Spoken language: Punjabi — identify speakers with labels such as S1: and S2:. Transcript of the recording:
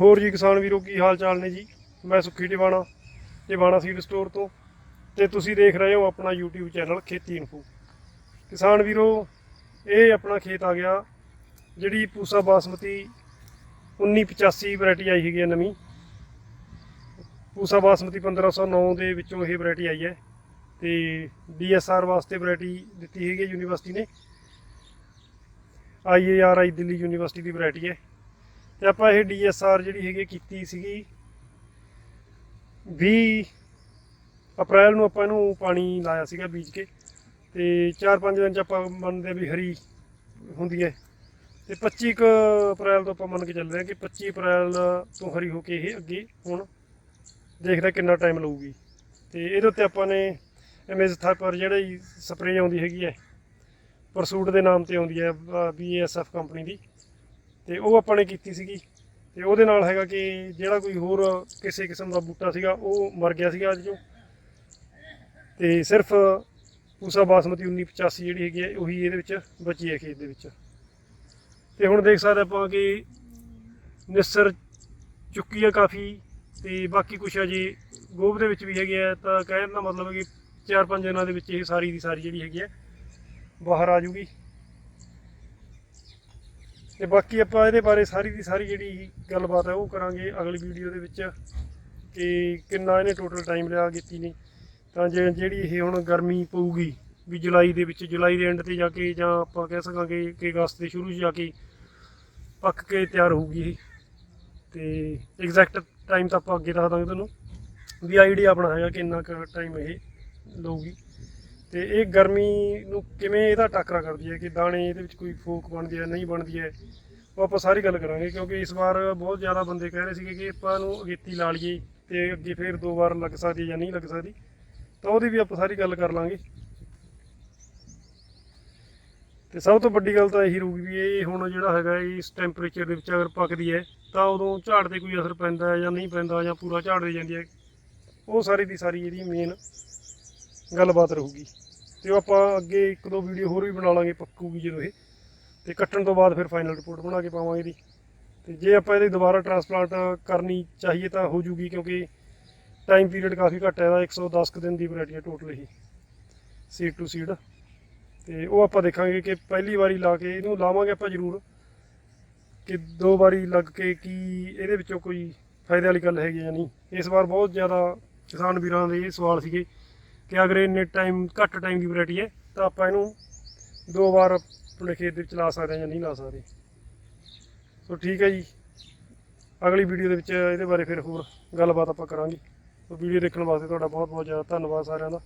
S1: ਹੋਰ ਜੀ ਕਿਸਾਨ ਵੀਰੋ, ਕੀ ਹਾਲ ਚਾਲ ਨੇ ਜੀ? ਮੈਂ ਸੁੱਖੀ ਟਿਵਾਣਾ ਟਿਵਾਣਾ ਸੀਡ ਸਟੋਰ ਤੋਂ। ਤੇ ਤੁਸੀਂ ਦੇਖ ਰਹੇ ਹੋ ਆਪਣਾ YouTube ਚੈਨਲ ਖੇਤੀ ਇਨਫੋ ਕਿਸਾਨ ਵੀਰੋ, ਇਹ ਆਪਣਾ ਖੇਤ ਆ ਗਿਆ, ਜਿਹੜੀ ਪੂਸਾ ਬਾਸਮਤੀ 1985 ਵੈਰਾਈਟੀ ਆਈ ਹੈਗੀ ਹੈ ਨਵੀਂ। ਪੂਸਾ ਬਾਸਮਤੀ 1509 ਦੇ ਵਿੱਚੋਂ ਇਹ ਵੈਰਾਈਟੀ ਆਈ ਹੈ। ਤੇ DSR ਵਾਸਤੇ ਵੈਰਾਈਟੀ ਦਿੱਤੀ ਹੈਗੀ ਹੈ ਯੂਨੀਵਰਸਿਟੀ ਨੇ। IARI ਦਿੱਲੀ ਯੂਨੀਵਰਸਿਟੀ ਦੀ ਵੈਰਾਈਟੀ ਹੈ। ਤੇ ਆਪਾਂ ਇਹ DSR ਜਿਹੜੀ ਹੈਗੀ ਕੀਤੀ ਸੀਗੀ 20 ਅਪ੍ਰੈਲ ਨੂੰ ਆਪਾਂ ਇਹਨੂੰ ਪਾਣੀ ਲਾਇਆ ਸੀਗਾ ਬੀਜ ਕੇ, ਤੇ 4-5 ਦਿਨ ਚ ਆਪਾਂ ਮੰਨਦੇ ਵੀ ਹਰੀ ਹੁੰਦੀ ਹੈ। ਤੇ 25 ਕੁ ਅਪ੍ਰੈਲ ਤੋਂ ਆਪਾਂ ਮੰਨ ਕੇ ਚੱਲ ਰਹੇ ਹਾਂ ਕਿ 25 ਅਪ੍ਰੈਲ ਤੋਂ ਹਰੀ ਹੋ ਕੇ ਇਹ ਅੱਗੇ ਹੁਣ ਦੇਖਦਾ ਕਿੰਨਾ ਟਾਈਮ ਲਊਗੀ। ਤੇ ਇਹਦੇ ਉੱਤੇ ਆਪਾਂ ਨੇ ਇਮੇਜ ਥਾਪਰ ਜਿਹੜੀ ਸਪਰੇਅ ਆਉਂਦੀ ਹੈਗੀ ਹੈ, ਪਰਸੂਟ ਦੇ ਨਾਮ ਤੇ ਆਉਂਦੀ ਹੈ BASF ਕੰਪਨੀ ਦੀ। ਤੇ ਉਹ ਆਪਾਂ ਨੇ ਕੀਤੀ ਸੀਗੀ। ਤੇ ਉਹਦੇ ਨਾਲ ਹੈਗਾ ਕਿ ਜਿਹੜਾ ਕੋਈ ਹੋਰ ਕਿਸੇ ਕਿਸਮ ਦਾ ਬੂਟਾ ਸੀਗਾ, ਉਹ ਮਰ ਗਿਆ ਸੀਗਾ ਅੱਜ ਜੋ ਤੇ ਸਿਰਫ ਪੂਸਾ ਬਾਸਮਤੀ 1985 ਜਿਹੜੀ ਹੈਗੀ ਹੈ, ਉਹੀ ਇਹਦੇ ਵਿੱਚ ਬਚੀ ਹੈ ਖੇਤ ਦੇ ਵਿੱਚ। ਤੇ ਹੁਣ ਦੇਖ ਸਕਦੇ ਆਪਾਂ ਕਿ ਨਿਸਰ ਚੁੱਕੀ ਆ ਕਾਫੀ ਤੇ ਬਾਕੀ ਕੁਛ ਅਜੇ ਗੋਭ ਦੇ ਵਿੱਚ ਵੀ ਹੈਗੇ ਆ, ਤਾਂ ਕਹਿਣ ਦਾ ਮਤਲਬ ਹੈ ਕਿ 4-5 ਦਿਨਾਂ ਦੇ ਵਿੱਚ ਇਹ ਸਾਰੀ ਦੀ ਸਾਰੀ ਜਿਹੜੀ ਹੈਗੀ ਹੈ, ਬਾਹਰ ਆ ਜੂਗੀ ਤੇ ਬਾਕੀ ਆਪਾਂ ਇਹਦੇ ਬਾਰੇ ਸਾਰੀ ਦੀ ਸਾਰੀ ਜਿਹੜੀ ਗੱਲਬਾਤ ਹੈ ਉਹ ਕਰਾਂਗੇ ਅਗਲੀ ਵੀਡੀਓ ਦੇ ਵਿੱਚ ਕਿ ਕਿੰਨਾ ਇਹਨੇ ਟੋਟਲ ਟਾਈਮ ਲਿਆ ਕੀਤੀ ਨੇ। ਤਾਂ ਜੇ ਜਿਹੜੀ ਇਹ ਹੁਣ ਗਰਮੀ ਪਊਗੀ, ਵੀ ਜੁਲਾਈ ਦੇ ਵਿੱਚ, ਜੁਲਾਈ ਦੇ ਐਂਡ ਤੇ ਜਾ ਕੇ ਜਾਂ ਆਪਾਂ ਕਹਿ ਸਕਾਂਗੇ ਕਿ ਅਗਸਤ ਦੇ ਸ਼ੁਰੂ 'ਚ ਜਾ ਕੇ ਪੱਕ ਕੇ ਤਿਆਰ ਹੋਊਗੀ ਇਹ। ਤੇ ਐਗਜ਼ੈਕਟ ਟਾਈਮ ਤਾਂ ਆਪਾਂ ਅੱਗੇ ਦੱਸ ਦਾਂਗੇ ਤੁਹਾਨੂੰ, ਵੀ ਆਈਡੀਆ ਆਪਣਾ ਹੈਗਾ ਕਿ ਇੰਨਾ ਕੁ ਟਾਈਮ ਇਹ ਲਊਗੀ। ਤੇ ਇਹ ਗਰਮੀ ਨੂੰ ਕਿਵੇਂ ਇਹਦਾ ਟੱਕਰਾ ਕਰਦੀ ਹੈ ਕਿ ਦਾਣੇ ਇਹਦੇ ਵਿੱਚ ਕੋਈ ਫੋਕ ਬਣਦੀ ਹੈ, ਨਹੀਂ ਬਣਦੀ ਹੈ, ਉਹ ਆਪਾਂ ਸਾਰੀ ਗੱਲ ਕਰਾਂਗੇ ਕਿਉਂਕਿ ਇਸ ਵਾਰ ਬਹੁਤ ਜ਼ਿਆਦਾ ਬੰਦੇ ਕਹਿ ਰਹੇ ਸੀਗੇ ਕਿ ਆਪਾਂ ਨੂੰ ਅਗੇਤੀ ਲਾ ਲਈਏ ਤੇ ਅੱਗੇ ਫੇਰ ਦੋ ਵਾਰ ਲੱਗ ਸਕਦੀ ਹੈ ਜਾਂ ਨਹੀਂ ਲੱਗ ਸਕਦੀ, ਤਾਂ ਉਹਦੀ ਵੀ ਆਪਾਂ ਸਾਰੀ ਗੱਲ ਕਰ ਲਾਂਗੇ। ਤੇ ਸਭ ਤੋਂ ਵੱਡੀ ਗੱਲ ਤਾਂ ਇਹੀ ਰਹੂਗੀ ਵੀ ਇਹ ਹੁਣ ਜਿਹੜਾ ਹੈਗਾ ਇਸ ਟੈਂਪਰੇਚਰ ਦੇ ਵਿੱਚ ਅਗਰ ਪੱਕਦੀ ਹੈ, ਤਾਂ ਉਦੋਂ ਝਾੜ ਤੇ ਕੋਈ ਅਸਰ ਪੈਂਦਾ ਹੈ ਜਾਂ ਨਹੀਂ ਪੈਂਦਾ ਜਾਂ ਪੂਰਾ ਝਾੜ ਦੇ ਜਾਂਦੀ ਹੈ, ਉਹ ਸਾਰੀ ਦੀ ਸਾਰੀ ਇਹਦੀ ਮੇਨ ਗੱਲਬਾਤ ਰਹੂਗੀ। ਤੇ ਉਹ ਆਪਾਂ ਅੱਗੇ ਇੱਕ ਦੋ ਵੀਡੀਓ ਹੋਰ ਵੀ ਬਣਾ ਲਾਂਗੇ ਪੱਕੂਗੀ ਜਦੋਂ ਇਹ। ਤੇ ਕੱਟਣ ਤੋਂ ਬਾਅਦ ਫਿਰ ਫਾਈਨਲ ਰਿਪੋਰਟ ਬਣਾ ਕੇ ਪਾਵਾਂਗੇ ਇਹਦੀ। ਤੇ ਜੇ ਆਪਾਂ ਇਹਦੀ ਦੁਬਾਰਾ ਟ੍ਰਾਂਸਪਲਾਂਟ ਕਰਨੀ ਚਾਹੀਏ ਤਾਂ ਹੋ ਜੂਗੀ ਕਿਉਂਕਿ ਟਾਈਮ ਪੀਰੀਅਡ ਕਾਫੀ ਘੱਟ ਹੈ ਇਹਦਾ 110 ਕੁ ਦਿਨ ਦੀ ਵੈਰਾਈਟੀ ਹੈ ਟੋਟਲ ਹੀ ਸੀਡ ਟੂ ਸੀਡ ਤੇ ਉਹ ਆਪਾਂ ਦੇਖਾਂਗੇ ਕਿ ਪਹਿਲੀ ਵਾਰੀ ਲਾ ਕੇ ਇਹਨੂੰ ਲਾਵਾਂਗੇ ਆਪਾਂ ਜ਼ਰੂਰ। ਕਿ ਦੋ ਵਾਰੀ ਲੱਗ ਕੇ ਕੀ ਇਹਦੇ ਵਿੱਚੋਂ ਕੋਈ ਫਾਇਦੇ ਵਾਲੀ ਗੱਲ ਹੈਗੀ ਜਾਂ ਨਹੀਂ। ਇਸ ਵਾਰ ਬਹੁਤ ਜ਼ਿਆਦਾ ਕਿਸਾਨ ਵੀਰਾਂ ਦੇ ਇਹ ਸਵਾਲ ਸੀਗੇ ਕਿ ਅਗਰ ਇੰਨੇ ਟਾਈਮ ਘੱਟ ਟਾਈਮ ਦੀ ਵੈਰਾਈਟੀ ਹੈ, ਤਾਂ ਆਪਾਂ ਇਹਨੂੰ ਦੋ ਵਾਰ ਆਪਣੇ ਖੇਤ ਦੇ ਵਿੱਚ ਲਾ ਸਕਦੇ ਹਾਂ ਜਾਂ ਨਹੀਂ ਲਾ ਸਕਦੇ। ਸੋ ਠੀਕ ਹੈ ਜੀ। ਅਗਲੀ ਵੀਡੀਓ ਦੇ ਵਿੱਚ ਇਹਦੇ ਬਾਰੇ ਫਿਰ ਹੋਰ ਗੱਲਬਾਤ ਆਪਾਂ ਕਰਾਂਗੇ। ਸੋ ਵੀਡੀਓ ਦੇਖਣ ਵਾਸਤੇ ਤੁਹਾਡਾ ਬਹੁਤ ਬਹੁਤ ਜ਼ਿਆਦਾ ਧੰਨਵਾਦ ਸਾਰਿਆਂ ਦਾ।